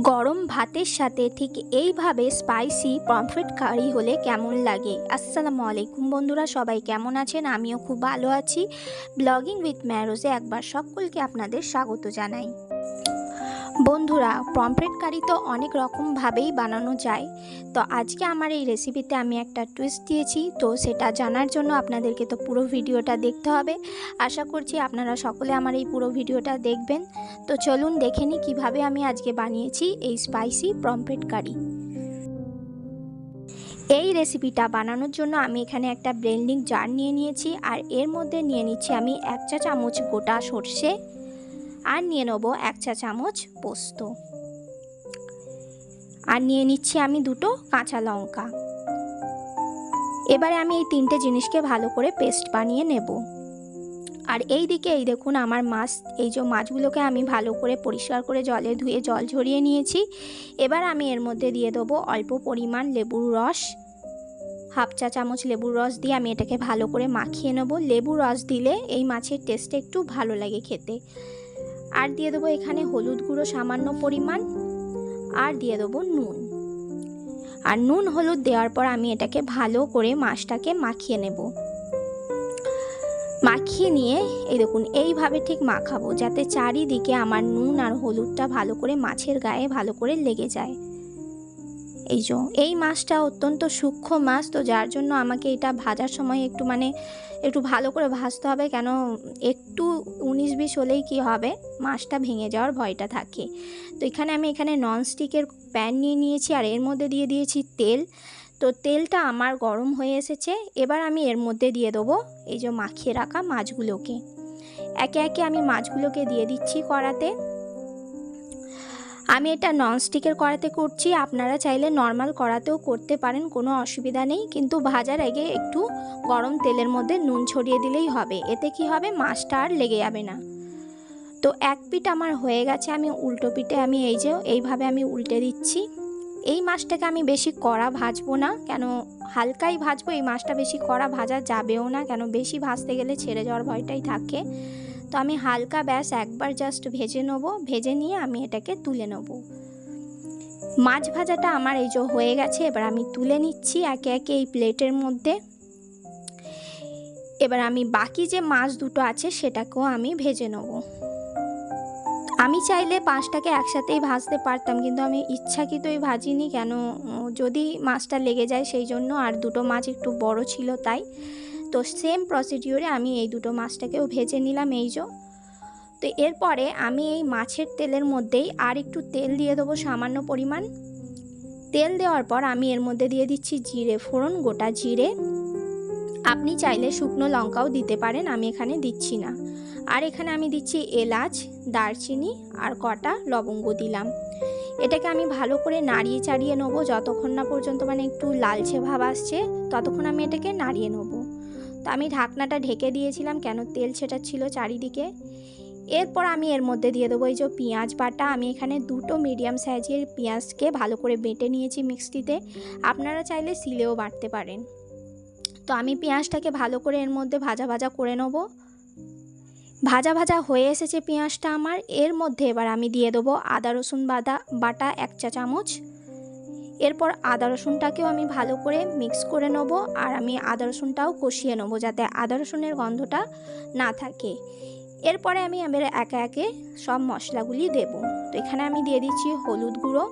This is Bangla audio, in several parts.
গরম ভাতের সাথে ঠিক এইভাবে স্পাইসি পমফ্রেট কারি হলে কেমন লাগে? আসসালামু আলাইকুম বন্ধুরা, সবাই কেমন আছেন? আমিও খুব ভালো আছি। ব্লগিং উইথ ম্যারোজে একবার সকলকে আপনাদের স্বাগত জানাই। বন্ধুরা, পমফ্রেট কারি তো অনেক রকমভাবেই বানানো যায়। তো আজকে আমার এই রেসিপিতে আমি একটা টুইস্ট দিয়েছি। তো সেটা জানার জন্য আপনাদেরকে তো পুরো ভিডিওটা দেখতে হবে। আশা করছি আপনারা সকলে আমার এই পুরো ভিডিওটা দেখবেন। তো চলুন দেখে নিই কীভাবে আমি আজকে বানিয়েছি এই স্পাইসি পমফ্রেট কারি। এই রেসিপিটা বানানোর জন্য আমি এখানে একটা ব্লেন্ডিং জার নিয়ে নিয়েছি। আর এর মধ্যে নিয়ে নিচ্ছি আমি এক চা চামচ গোটা সর্ষে। আর নিয়ে নেব এক চা চামচ পোস্ত। আর নিয়ে নিচ্ছি আমি দুটো কাঁচা লঙ্কা। এবারে আমি এই তিনটে জিনিসকে ভালো করে পেস্ট বানিয়ে নেব। আর এই দিকে, এই দেখুন আমার মাছ, এই যে মাছগুলোকে আমি ভালো করে পরিষ্কার করে জলে ধুয়ে জল ঝরিয়ে নিয়েছি। এবার আমি এর মধ্যে দিয়ে দেবো অল্প পরিমাণ লেবুর রস। হাফ চা চামচ লেবুর রস দিয়ে আমি এটাকে ভালো করে মাখিয়ে নেব। লেবুর রস দিলে এই মাছের টেস্টটা একটু ভালো লাগে খেতে। আর দিয়ে দেবো এখানে হলুদ গুঁড়ো সামান্য পরিমাণ, আর দিয়ে দেবো নুন। আর নুন হলুদ দেওয়ার পর আমি এটাকে ভালো করে মাছটাকে মাখিয়ে নেব। মাখিয়ে নিয়ে, এই দেখুন, এইভাবে ঠিক মাখাবো, যাতে চারিদিকে আমার নুন আর হলুদটা ভালো করে মাছের গায়ে ভালো করে লেগে যায়। এই যে, এই মাছটা অত্যন্ত সূক্ষ্ম মাছ, তো যার জন্য আমাকে এটা ভাজার সময় একটু মানে একটু ভালো করে ভাজতে হবে, কেন একটু উনিশ বিশ হলেই কি হবে? মাছটা ভেঙে যাওয়ার ভয়টা থাকে। তো এখানে আমি এখানে ননস্টিকের প্যান নিয়ে নিয়েছি আর এর মধ্যে দিয়ে দিয়েছি তেল। তো তেলটা আমার গরম হয়ে এসেছে। এবার আমি এর মধ্যে দিয়ে দেবো এই যে মাখিয়ে রাখা মাছগুলোকে। একে একে আমি মাছগুলোকে দিয়ে দিচ্ছি কড়াতে। আমি এটা ননস্টিকের কড়াতে করছি, আপনারা চাইলে নর্মাল কড়াতেও করতে পারেন, কোনো অসুবিধা নেই, কিন্তু ভাজার আগে একটু গরম তেলের মধ্যে নুন ছড়িয়ে দিলেই হবে, এতে কি হবে? মাছটা আর লেগে যাবে না। তো এক পিঠ আমার হয়ে গেছে, আমি উল্টো পিঠে আমি এই যে, এইভাবে আমি উল্টে দিচ্ছি। এই মাছটাকে আমি বেশি কড়া ভাজবো না, কেন হালকাই ভাজবো, এই মাছটা বেশি কড়া ভাজা যাবেও না, কেন বেশি ভাজতে গেলে ছেড়ে যাওয়ার ভয়টাই থাকে। তো আমি হালকা ব্যাস একবার জাস্ট ভেজে নেব, ভেজে নিয়ে আমি এটাকে তুলে নেব। মাছ ভাজাটা আমার এই যে হয়ে গেছে, এবার আমি তুলে নিচ্ছি একে একে এই প্লেটের মধ্যে। এবার আমি বাকি যে মাছ দুটো আছে সেটাকেও আমি ভেজে নেব। আমি চাইলে পাঁচটাকে একসাথেই ভাজতে পারতাম, কিন্তু আমি ইচ্ছাকৃতই ভাজিনি কেন যদি মাছটা লেগে যায় সেই জন্য, আর দুটো মাছ একটু বড় ছিল তাই। তো সেম প্রসিডিওরে আমি এই দুটো মাছটাকেও ভেজে নিলাম এই যে। তো এরপরে আমি এই মাছের তেলের মধ্যেই আর একটু তেল দিয়ে দেবো সামান্য পরিমাণ। তেল দেওয়ার পর আমি এর মধ্যে দিয়ে দিচ্ছি জিরে ফোড়ন, গোটা জিরে। আপনি চাইলে শুকনো লঙ্কাও দিতে পারেন, আমি এখানে দিচ্ছি না। আর এখানে আমি দিচ্ছি এলাচ, দারচিনি আর কটা লবঙ্গ দিলাম। এটাকে আমি ভালো করে নাড়িয়ে চাড়িয়ে নেব, যতক্ষণ না পর্যন্ত মানে একটু লালচে ভাব আসছে, ততক্ষণ আমি এটাকে নাড়িয়ে নেব। তো আমি ঢাকনাটা ঢেকে দিয়েছিলাম, কেন তেল ছিল চারিদিকে। এরপর আমি এর মধ্যে দিয়ে দেবো এই যে পেঁয়াজ বাটা। আমি এখানে দুটো মিডিয়াম সাইজের পেঁয়াজকে ভালো করে বেটে নিয়েছি মিক্সটিতে আপনারা চাইলে সিলেও বাটতে পারেন। তো আমি পেঁয়াজটাকে ভালো করে এর মধ্যে ভাজা ভাজা করে নেব। ভাজা ভাজা হয়ে এসেছে পেঁয়াজটা আমার। এর মধ্যে এবার আমি দিয়ে দেবো আদা, রসুন বাদা, বাটা এক চা চামচ এরপর আদা রসুনটাকেও আমি ভালো করে মিক্স করে নেব আর আমি আদা রসুনটাও কষিয়ে নেব যাতে আদা রসুনের গন্ধটা না থাকে। এরপরে আমি আমার একে একে সব মশলাগুলি দেব। তো এখানে আমি দিয়ে দিচ্ছি হলুদ গুঁড়ো।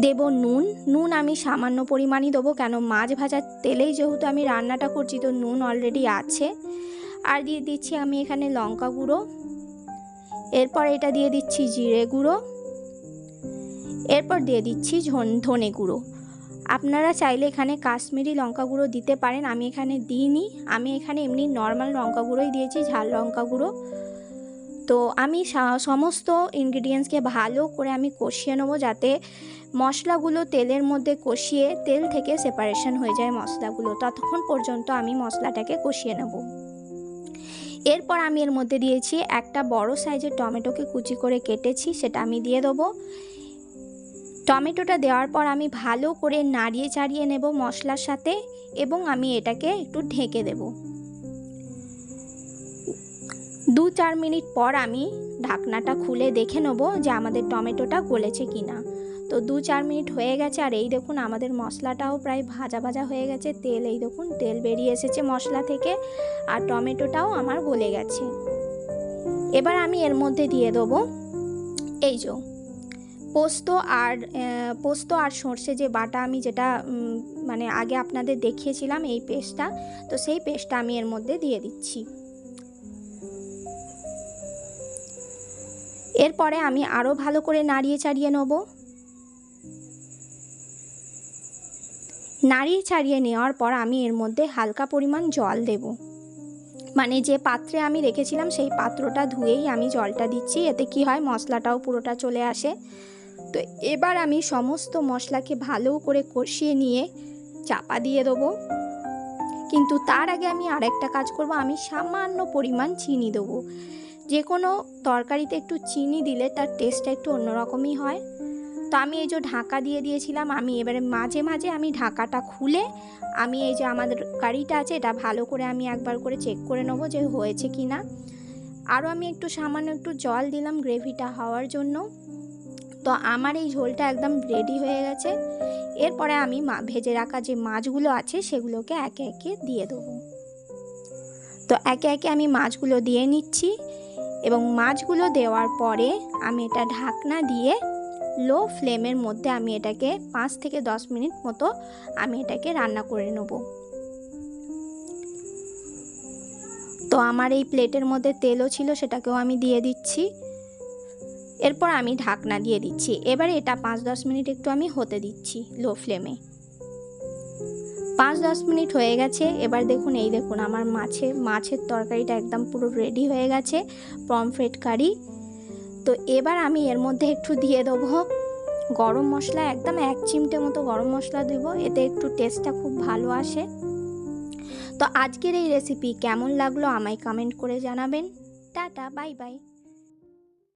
দেব নুন। নুন আমি সামান্য পরিমাণই দেবো কেন মাছ ভাজার তেলেই যেহেতু আমি রান্নাটা করছি তো নুন অলরেডি আছে। আর দিয়ে দিচ্ছি আমি এখানে লঙ্কা গুঁড়ো। এরপর এটা দিয়ে দিচ্ছি জিরে গুঁড়ো। এরপর দিয়ে দিচ্ছি ধনে গুঁড়ো। আপনারা চাইলে এখানে কাশ্মীরি লঙ্কা গুঁড়ো দিতে পারেন, আমি এখানে দিইনি। আমি এখানে এমনি নর্মাল লঙ্কা গুঁড়োই দিয়েছি, ঝাল লঙ্কা গুঁড়ো। তো আমি সমস্ত ইনগ্রিডিয়েন্টসকে ভালো করে আমি কষিয়ে নেব যাতে মশলাগুলো তেলের মধ্যে কষিয়ে তেল থেকে সেপারেশন হয়ে যায় মশলাগুলো। ততক্ষণ পর্যন্ত আমি মশলাটাকে কষিয়ে নেব। এরপর আমি এর মধ্যে দিয়েছি একটা বড় সাইজের টমেটোকে কুচি করে কেটেছি, সেটা আমি দিয়ে দেবো। টমেটোটা দেওয়ার পর আমি ভালো করে নাড়িয়ে চাড়িয়ে নেব মশলার সাথে এবং আমি এটাকে একটু ঢেকে দেব। দু চার মিনিট পর আমি ঢাকনাটা খুলে দেখে নেব যে আমাদের টমেটোটা গলেছে কি না তো দু চার মিনিট হয়ে গেছে আর এই দেখুন আমাদের মশলাটাও প্রায় ভাজা ভাজা হয়ে গেছে, তেল, এই দেখুন তেল বেরিয়ে এসেছে মশলা থেকে আর টমেটোটাও আমার গলে গেছে। এবার আমি এর মধ্যে দিয়ে দেবো, এই যে পোস্ত আর পোস্ত আর সর্ষে যে বাটা আমি যেটা মানে আগে আপনাদের দেখিয়েছিলাম এই পেস্টটা, তো সেই পেস্টটা আমি এর মধ্যে দিয়ে দিচ্ছি। এরপরে আমি আরও ভালো করে নাড়িয়ে চাড়িয়ে নেব। নাড়িয়ে ছাড়িয়ে নেওয়ার পর আমি এর মধ্যে হালকা পরিমাণ জল দেব। মানে যে পাত্রে আমি রেখেছিলাম সেই পাত্রটা ধুয়েই আমি জলটা দিচ্ছি, এতে কি হয় মশলাটাও পুরোটা চলে আসে। তো এবার আমি সমস্ত মশলাকে ভালো করে কষিয়ে নিয়ে চাপা দিয়ে দেবো। কিন্তু তার আগে আমি আরেকটা কাজ করব, আমি সামান্য পরিমাণ চিনি দেবো। যে কোনো তরকারিতে একটু চিনি দিলে তার টেস্টটা একটু অন্যরকমই হয়। তো আমি এই যে ঢাকা দিয়ে দিয়েছিলাম, আমি এবারে মাঝে মাঝে আমি ঢাকাটা খুলে আমি এই যে আমাদের কারিটা আছে, এটা ভালো করে আমি একবার করে চেক করে নেব যে হয়েছে কি না আরও আমি একটু সামান্য একটু জল দিলাম গ্রেভিটা হওয়ার জন্য। তো আমার এই ঝোলটা একদম রেডি হয়ে গেছে। এরপরে আমি মা, ভেজে রাখা যে মাছগুলো আছে সেগুলোকে একে একে দিয়ে দেবো। তো একে একে আমি মাছগুলো দিয়ে নিচ্ছি এবং মাছগুলো দেওয়ার পরে আমি এটা ঢাকনা দিয়ে লো ফ্লেমের মধ্যে আমি এটাকে পাঁচ থেকে দশ মিনিট মতো আমি এটাকে রান্না করে নেব। তো আমার এই প্লেটের মধ্যে তেলও ছিল সেটাকেও আমি দিয়ে দিচ্ছি। এরপর আমি ঢাকনা দিয়ে দিচ্ছি। এবারে এটা পাঁচ দশ মিনিট একটু আমি হতে দিচ্ছি লো ফ্লেমে। পাঁচ দশ মিনিট হয়ে গেছে। এবার দেখুন, এই দেখুন, আমার মাছে, মাছের তরকারিটা একদম পুরো রেডি হয়ে গেছে পমফ্রেট কারি তো এবার আমি এর মধ্যে একটু দিয়ে দেবো গরম মশলা, একদম এক চিমটে মতো গরম মশলা দেবো, এতে একটু টেস্টটা খুব ভালো আসে। তো আজকের এই রেসিপি কেমন লাগল আমায় কমেন্ট করে জানাবেন। Tata bye bye